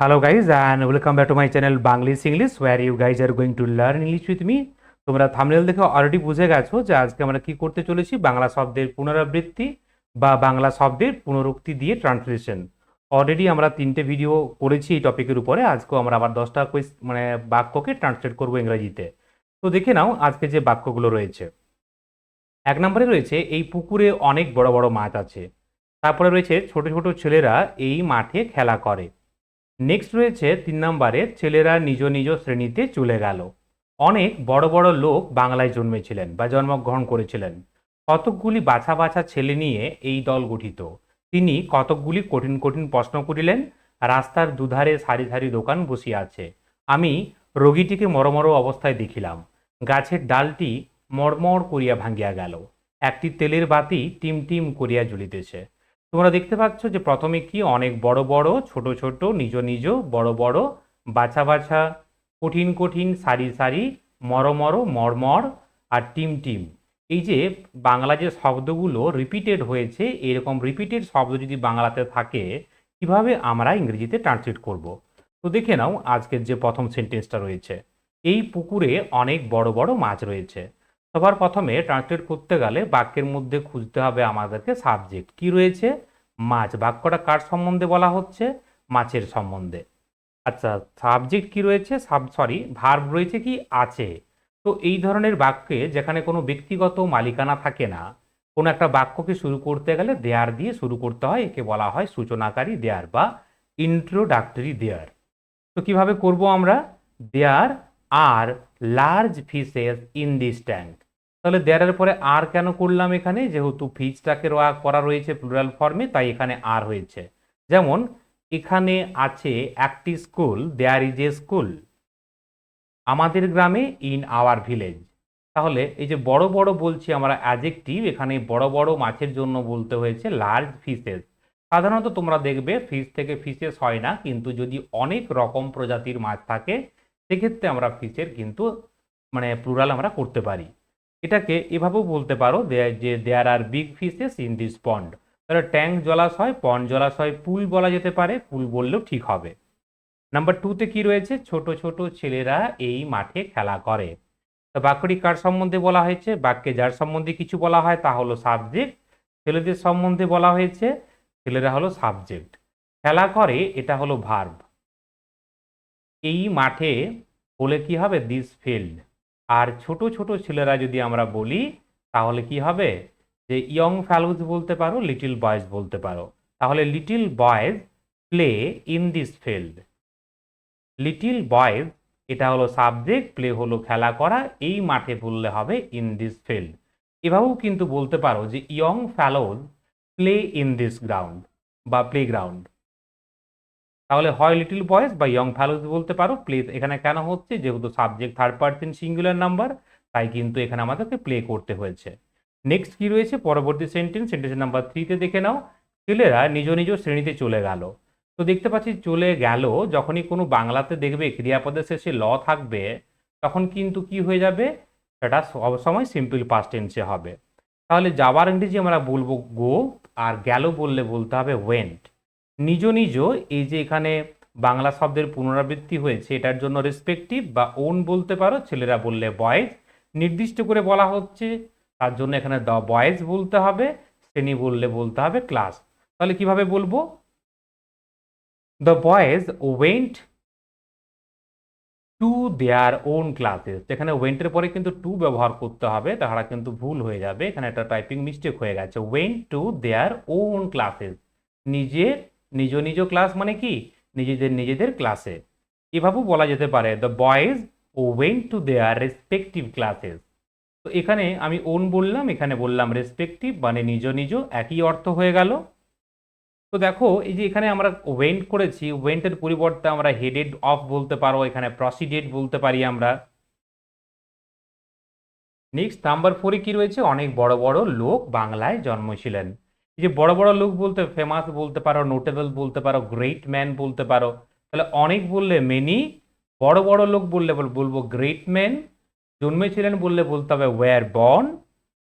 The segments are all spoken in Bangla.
Hello, guys, and welcome back to my channel Banglish English where you guys are going to learn English with me. তোমরা থাম্বনেল দেখে অলরেডি বুঝে গেছো যে আজকে আমরা কি করতে চলেছি? বাংলা শব্দের পুনরাবৃত্তি বা বাংলা শব্দের পুনরুক্তি দিয়ে ট্রান্সলেশন অলরেডি আমরা তিনটে ভিডিও করেছি এই টপিকের উপরে। আজকেও আমরা আবার দশটা কোয়েস মানে বাক্যকে ট্রান্সলেট করব ইংরেজিতে। তো দেখে নাও আজকে যে বাক্যগুলো রয়েছে। এক নম্বরে রয়েছে, এই পুকুরে অনেক বড় বড় মাছ আছে। তারপরে রয়েছে, ছোট ছোট ছেলেরা এই মাঠে খেলা করে। নেক্সট রয়েছে তিন নম্বরে, ছেলেরা নিজ নিজ শ্রেণীতে চলে গেল। অনেক বড় বড় লোক বাংলায় জন্মেছিলেন বা জন্মগ্রহণ করেছিলেন। কতকগুলি বাছা বাছা ছেলে নিয়ে এই দল গঠিত। তিনি কতকগুলি কঠিন কঠিন প্রশ্ন করিলেন। রাস্তার দুধারে সারি সারি দোকান বসিয়া আছে। আমি রোগীটিকে মরমর অবস্থায় দেখিলাম। গাছের ডালটি মড়মড় করিয়া ভাঙ্গিয়া গেল। একটি তেলের বাতি টিম টিম করিয়া জ্বলিতেছে। তোমরা দেখতে পাচ্ছ যে প্রথমে কি অনেক বড় বড়, ছোট ছোট, নিজ নিজ, বড় বড়, বাছা বাছা, কঠিন কঠিন, সারি সারি মরমর মরমর আর টিম টিম। এই যে বাংলা যে শব্দগুলো রিপিটেড হয়েছে, এরকম রিপিটেড শব্দ যদি বাংলাতে থাকে, কীভাবে আমরা ইংরেজিতে ট্রান্সলেট করব? তো দেখে নাও আজকের যে প্রথম সেন্টেন্সটা রয়েছে। এই পুকুরে অনেক বড় বড় মাছ রয়েছে। সবার প্রথমে ট্রান্সলেট করতে গেলে বাক্যের মধ্যে খুঁজতে হবে আমাদেরকে সাবজেক্ট কি রয়েছে মাছ বাক্যটা কার সম্বন্ধে বলা হচ্ছে, মাছের সম্বন্ধে। আচ্ছা সাবজেক্ট কি রয়েছে, সাব সরি ভার্ব রয়েছে কি, আছে। তো এই ধরনের বাক্যে যেখানে কোনো ব্যক্তিগত মালিকানা থাকে না, কোনো একটা বাক্যকে শুরু করতে গেলে দেয়ার দিয়ে শুরু করতে হয়, একে বলা হয় সূচনাকারী দেয়ার বা ইন্ট্রোডাক্টরি দেয়ার তো কীভাবে করব আমরা? There are large fishes in this tank তাহলে দেয়ারের পরে আর কেন করলাম এখানে? যেহেতু ফিজটাকে করা রয়েছে প্লুরাল ফর্মে তাই এখানে আর হয়েছে। যেমন, এখানে আছে একটি school there is a school আমাদের গ্রামে ইন আওয়ার ভিলেজ তাহলে এই যে বড় বড় বলছি আমরা অ্যাজেক্টিভ এখানে বড় বড় মাছের জন্য বলতে হয়েছে লার্জ ফিশেস সাধারণত তোমরা দেখবে ফিশ থেকে ফিশেস হয় না, কিন্তু যদি অনেক রকম প্রজাতির মাছ থাকে, সেক্ষেত্রে আমরা ফিশের কিন্তু মানে প্লুরাল আমরা করতে পারি। এটাকে এভাবেও বলতে পারো যে there are big fishes in this pond তাহলে ট্যাঙ্ক জলাশয় পন্ড জলাশয়, পুল বলা যেতে পারে, পুল বললেও ঠিক হবে। নাম্বার টুতে কি রয়েছে? ছোট ছোট ছেলেরা এই মাঠে খেলা করে। তো বাক্যটি কার সম্বন্ধে বলা হয়েছে? বাক্যে যার সম্বন্ধে কিছু বলা হয়, তা হলো সাবজেক্ট ছেলেদের সম্বন্ধে বলা হয়েছে, ছেলেরা হলো সাবজেক্ট খেলা করে, এটা হলো ভার্ব এই মাঠে বলে কি হবে? দিস ফিল্ড আর ছোট ছোট ছেলেরা যদি আমরা বলি, তাহলে কি হবে? যে ইয়ং ফ্যালোজ বলতে পারো, লিটিল বয়েজ বলতে পারো। তাহলে little boys play in this field. Little boys, এটা হলো সাবজেক্ট, প্লে হলো খেলা করা, এই মাঠে বললে হবে ইন দিস ফিল্ড। এভাবেও কিন্তু বলতে পারো যে young fellows play in this ground বা প্লে গ্রাউন্ড। তাহলে হয় লিটল বয়েজ বা ইয়ং ফ্যালোজ বলতে পারো। প্লে এখানে কেন হচ্ছে? যেহেতু subject third person singular number তাই কিন্তু এখানে আমাদেরকে প্লে করতে হয়েছে। নেক্সট কি রয়েছে? পরবর্তী সেন্টেন্স সেন্টেন্স নাম্বার থ্রিতে দেখে নাও। ছেলেরা নিজ নিজ শ্রেণীতে চলে গেল। তো দেখতে পাচ্ছি, চলে গেল, যখনই কোনো বাংলাতে দেখবে ক্রিয়াপদের শেষে ল থাকবে, তখন কিন্তু কি হয়ে যাবে? সেটা সবসময় সিম্পল পাস্ট টেন্সে হবে। তাহলে যাওয়ার ইংরেজি আমরা বলব গো আর গেল বললে বলতে হবে ওয়েন্ট নিজ নিজ এই যে এখানে বাংলা শব্দের পুনরাবৃত্তি হয়েছে, এটার জন্য রেসপেক্টিভ বা ওন বলতে পারো, ছেলেরা বললে বয়েজ নির্দিষ্ট করে বলা হচ্ছে, তার জন্য এখানে দ্য বয়েজ বলতে হবে, শ্রেণি বললে বলতে হবে ক্লাস তাহলে কীভাবে বলব? The boys went to their own classes যেখানে ওয়েন্টের পরে কিন্তু টু ব্যবহার করতে হবে, তাহারা কিন্তু ভুল হয়ে যাবে। এখানে একটা টাইপিং মিস্টেক হয়ে গেছে। Went to their own classes নিজের নিজ নিজ ক্লাস মানে কি? নিজেদের নিজেদের ক্লাসে এভাবেও বলা যেতে পারে the boys went to their respective classes তো এখানে আমি ওন বললাম, এখানে বললাম রেসপেক্টিভ মানে নিজ নিজ একই অর্থ হয়ে গেল। তো দেখো, এই যে এখানে আমরা ওয়েন্ট করেছি ওয়েন্টের পরিবর্তে আমরা হেডেড অফ বলতে পারো, এখানে প্রসিডেড বলতে পারি আমরা। নেক্সট নাম্বার ফোরে কি রয়েছে? অনেক বড় বড় লোক বাংলায় জন্মেছিলেন এই যে বড় বড় লোক বলতে ফেমাস বলতে পারো নোটেবল বলতে পারো গ্রেট ম্যান বলতে পারো, তাহলে অনেক বললে মেনি বড় বড় লোক বললে বল- বলব গ্রেট ম্যান জন্মেছিলেন বললে বলতে হবে ওয়ার বর্ন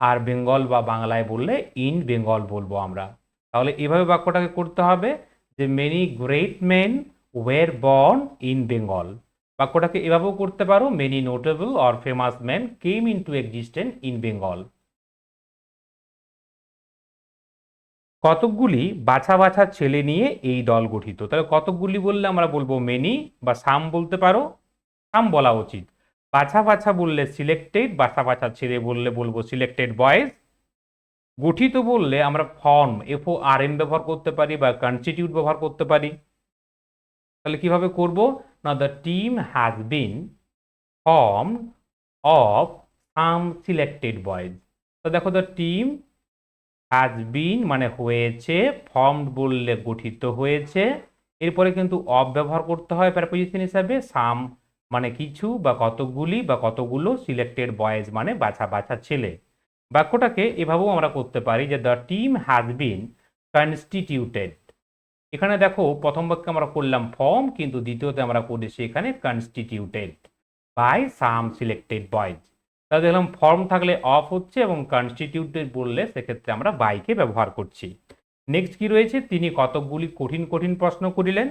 আর বেঙ্গল বা বাংলায় বললে ইন বেঙ্গল বলব আমরা। তাহলে এভাবে বাক্যটাকে করতে হবে যে many great men were born in Bengal বাক্যটাকে এভাবেও করতে পারো many notable or famous man came into existent in Bengal কতকগুলি বাছা বাছা ছেলে নিয়ে এই দল গঠিত? তাহলে কতকগুলি বললে আমরা বলব মেনি বা সাম বলতে পারো? সাম বলা উচিত। বাছা বাছা বললে সিলেক্টেড বাছা বাছা ছেলে বললে বলব সিলেক্টেড বয়েজ গঠিত বললে আমরা ফর্ম এফও আর এম ব্যবহার করতে পারি বা কনস্টিটিউট ব্যবহার করতে পারি। তাহলে কীভাবে করব? না the team has been form of some selected boys তো দেখো দ্য টিম হ্যাজ বিন মানে হয়েছে ফর্মড বললে গঠিত হয়েছে। এরপরে কিন্তু ব্যবহার করতে হয় প্যারাপোজিশন হিসাবে সাম মানে কিছু বা কতগুলি বা কতগুলো সিলেক্টেড বয়েজ মানে বাছা বাছা ছেলে। বাক্যটাকে এভাবেও আমরা করতে পারি যে the team has been constituted এখানে দেখো, প্রথম বাক্যে আমরা করলাম ফর্ম কিন্তু দ্বিতীয়তে আমরা করেছি এখানে constituted by some selected boys তাহলে দেখলাম ফর্ম থাকলে অফ হচ্ছে এবং কনস্টিটিউটেড বললে সেক্ষেত্রে আমরা বাইকে ব্যবহার করছি। নেক্সট কি রয়েছে? তিনি কতকগুলি কঠিন কঠিন প্রশ্ন করিলেন।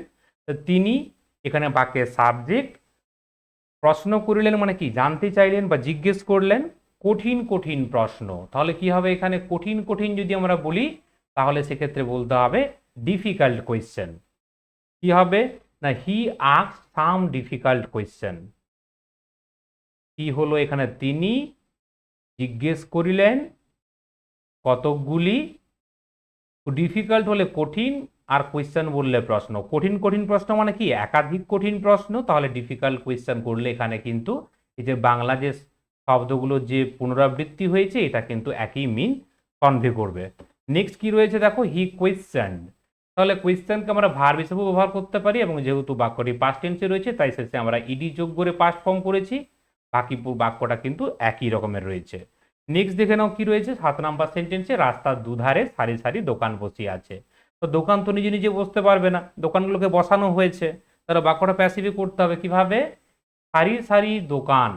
তিনি এখানে বাক্যের সাবজেক্ট প্রশ্ন করিলেন মানে কি? জানতে চাইলেন বা জিজ্ঞেস করলেন কঠিন কঠিন প্রশ্ন। তাহলে কি হবে এখানে? কঠিন কঠিন যদি আমরা বলি, তাহলে সেক্ষেত্রে বলতে হবে ডিফিকাল্ট কোয়েশ্চেন কি হবে? না হি আক্স সাম ডিফিকাল্ট কোয়েশ্চেন কি হলো এখানে? তিনি জিজ্ঞেস করিলেন, কতকগুলি ডিফিকাল্ট হলে কঠিন আর কোয়েশ্চেন বললে প্রশ্ন। কঠিন কঠিন প্রশ্ন মানে কি? একাধিক কঠিন প্রশ্ন, তাহলে ডিফিকাল্ট কোয়েশ্চেন করলে এখানে কিন্তু এই যে বাংলা যে শব্দগুলো যে পুনরাবৃত্তি হয়েছে, এটা কিন্তু একই মিন কনভে করবে। নেক্সট কি রয়েছে দেখো? হি কোয়েশ্চেন তাহলে কোয়েশ্চেনকে আমরা ভার হিসেবে ব্যবহার করতে পারি এবং যেহেতু বাক্যটি পাস্ট টেন্সে রয়েছে, তাই শেষে আমরা ইডি যোগ করে পাস্ট ফর্ম করেছি। বাকি বাক্যটা কিন্তু একই রকমের রয়েছে। নেক্সট দেখে নাও কি রয়েছে? সাত নাম্বার সেন্টেন্সে রাস্তার দুধারে সারি সারি দোকান বসিয়ে আছে। তো দোকান তো নিজে নিজে বসতে পারবে না। দোকানগুলোকে বসানো হয়েছে। তাহলে বাক্যটা প্যাসিভে করতে হবে কীভাবে? সারি সারি দোকান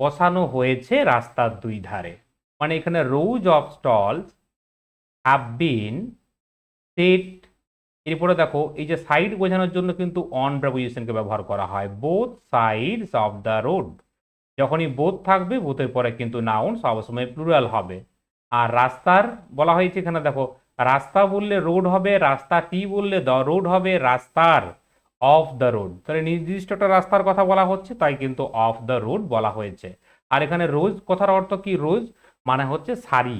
বসানো হয়েছে রাস্তার দুই ধারে। মানে এখানে rows of stalls have been set এরপরে দেখো, এই যে সাইড বোঝানোর জন্য কিন্তু অন প্রেপোজিশনকে ব্যবহার করা হয়। Both sides of the road যখনই বোথ থাকবে বোথের পরে কিন্তু নাউন সবসময় প্লুরাল হবে। আর রাস্তার বলা হয়েছে এখানে দেখো, রাস্তা বললে রোড হবে রাস্তাটি বললে দ্য রোড হবে, রাস্তার অফ দ্য রোড তাহলে নির্দিষ্ট একটা রাস্তার কথা বলা হচ্ছে, তাই কিন্তু অফ দ্য রোড বলা হয়েছে। আর এখানে রোজ কথার অর্থ কি রোজ? মানে হচ্ছে সারি।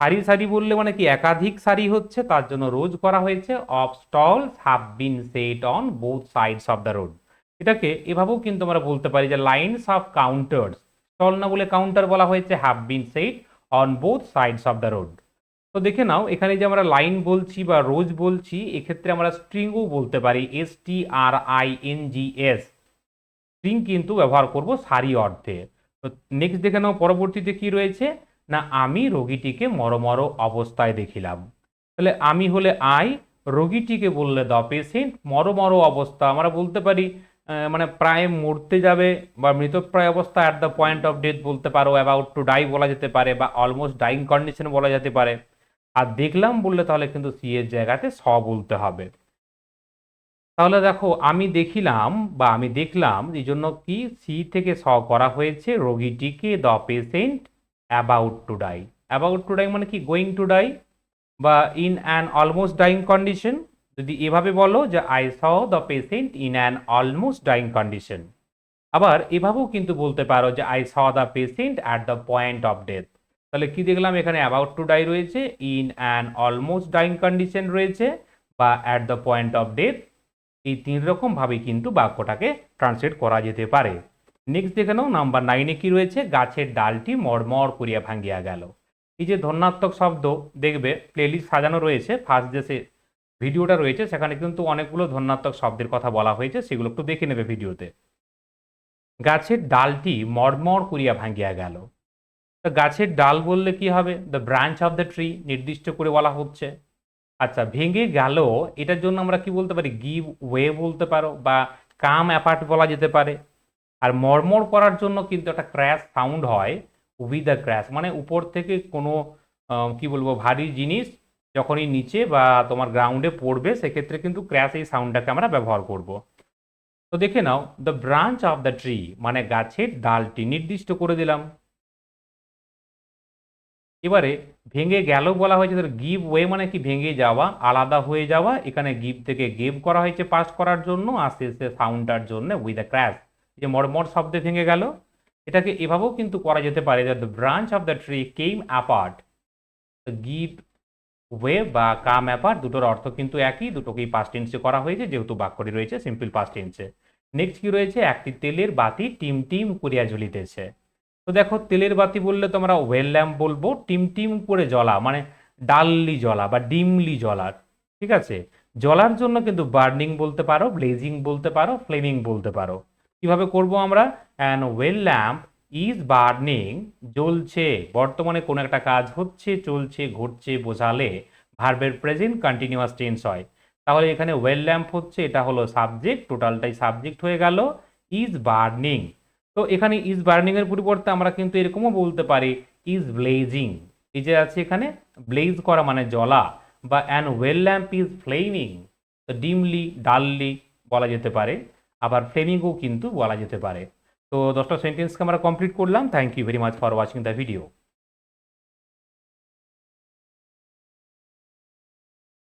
সারি সারি বললে মানে কি একাধিক সারি হচ্ছে, তার জন্য রোজ করা হয়েছে of stalls have been set on both sides of the road এটাকে এভাবেও কিন্তু আমরা বলতে পারি যে লাইনস অফ কাউন্টার্স স্টল না বলে কাউন্টার বলা হয়েছে have been set on both sides of the road তো দেখে নাও, এখানে যে আমরা লাইন বলছি বা রোজ বলছি, এক্ষেত্রে আমরা স্ট্রিংও বলতে পারি S T R I N G S string কিন্তু ব্যবহার করব সারি অর্থে তো নেক্সট দেখে নাও, পরবর্তীতে কি রয়েছে? না আমি রোগীটিকে মরমর অবস্থায় দেখিলাম। তাহলে আমি হলে আই, রোগীটিকে বললে দ্য পেশেন্ট, মরমর অবস্থা। আমরা বলতে পারি মানে প্রায় মরতে যাবে বা মৃতপ্রায় অবস্থা at the point of death বলতে পারো অ্যাবাউট টু ডাই বলা যেতে পারে বা অলমোস্ট ডাইং কন্ডিশন বলা যেতে পারে। আর দেখলাম বললে তাহলে কিন্তু সি এর জায়গাতে স বলতে হবে। তাহলে দেখো, আমি দেখিলাম বা আমি দেখলাম, এই জন্য কি সি থেকে স করা হয়েছে, রোগীটিকে the patient about to die about to die মানে কি? গোয়িং টু ডাই বা in an almost dying condition যদি এভাবে বলো যে I saw the patient in an almost dying condition আবার এভাবেও কিন্তু বলতে পারো যে I saw the patient at the point of death তাহলে কি দেখলাম? এখানে অ্যাবাউট টু ডাই রয়েছে in an almost dying condition রয়েছে বা at the point of death এই তিন রকম ভাবে কিন্তু বাক্যটাকে ট্রান্সলেট করা যেতে পারে। নেক্সট দেখে নাও নাম্বার নাইনে কি রয়েছে? গাছের ডালটি মড়মড় করিয়া ভাঙ্গিয়া গেল। এই যে ধন্যাত্মক শব্দ, দেখবে প্লেলিস্ট সাজানো রয়েছে। ফার্স্ট যে ভিডিওটা রয়েছে, সেখানে কিন্তু অনেকগুলো ধন্যাত্মক শব্দের কথা বলা হয়েছে। সেগুলো একটু দেখে নেবে ভিডিওতে। গাছের ডালটি মড়মড় করিয়া ভাঙ্গিয়া গেল। তো গাছের ডাল বললে কি হবে? The branch of the tree নির্দিষ্ট করে বলা হচ্ছে। আচ্ছা ভেঙে গেল, এটার জন্য আমরা কি বলতে পারি? গিভ ওয়ে বলতে পারো, বা কাম অ্যাপার্ট বলা যেতে পারে। আর মরমর করার জন্য কিন্তু একটা ক্র্যাশ সাউন্ড হয় উইথ দ্য ক্র্যাশ মানে উপর থেকে কোনো কি বলব, ভারী জিনিস যখনই নিচে বা তোমার গ্রাউন্ডে পড়বে, সেক্ষেত্রে কিন্তু ক্র্যাশ এই সাউন্ডটাকে আমরা ব্যবহার করব। তো দেখে নাও the branch of the tree মানে গাছের ডালটি নির্দিষ্ট করে দিলাম। এবারে ভেঙে গেল বলা হয়েছে ধর গিভ ওয়ে মানে কি ভেঙে যাওয়া, আলাদা হয়ে যাওয়া, এখানে গিভ থেকে গেভ করা হয়েছে পাস করার জন্য আস্তে আস্তে সাউন্ডটার জন্য উইথ দ্য ক্র্যাশ যে মরমর শব্দে ভেঙে গেল, এটাকে এভাবেও কিন্তু করা যেতে পারে the branch of the tree came apart give way বা কাম অ্যাপার্ট দুটোর অর্থ কিন্তু একই, দুটোকেই পাস্ট টেন্সে করা হয়েছে, যেহেতু বাক্যটি রয়েছে সিম্পল পাস্ট টেন্সে নেক্সট কি রয়েছে? একটি তেলের বাতি টিম টিম করিয়া জ্বলিতেছে। তো দেখো, তেলের বাতি বললে তোমরা ওয়েল ল্যাম্প বলব, টিম টিম করে জ্বলা মানে ডাললি জ্বলা বা ডিমলি জ্বলার ঠিক আছে? জ্বলার জন্য কিন্তু বার্নিং বলতে পারো ব্লেজিং বলতে পারো ফ্লেমিং বলতে পারো। কীভাবে করব আমরা? An oil lamp is burning জ্বলছে। বর্তমানে কোনো একটা কাজ হচ্ছে, চলছে, ঘটছে, বোঝালে ভার্বের প্রেজেন্ট কন্টিনিউয়াস টেন্স হয়। তাহলে এখানে ওয়েল ল্যাম্প হচ্ছে, এটা হলো সাবজেক্ট টোটালটাই সাবজেক্ট হয়ে গেল ইজ বার্নিং তো এখানে ইজ বার্নিং এর পরিবর্তে আমরা কিন্তু এরকমও বলতে পারি ইজ ব্লেজিং এই যে আছে এখানে ব্লেজ করা মানে জ্বলা, বা an oil lamp is flaming dimly, dully বলা যেতে পারে। আবার ফ্লেমিংও কিন্তু বলা যেতে পারে। তো দশটা সেন্টেন্সকে আমরা কমপ্লিট করলাম। Thank you very much for watching the video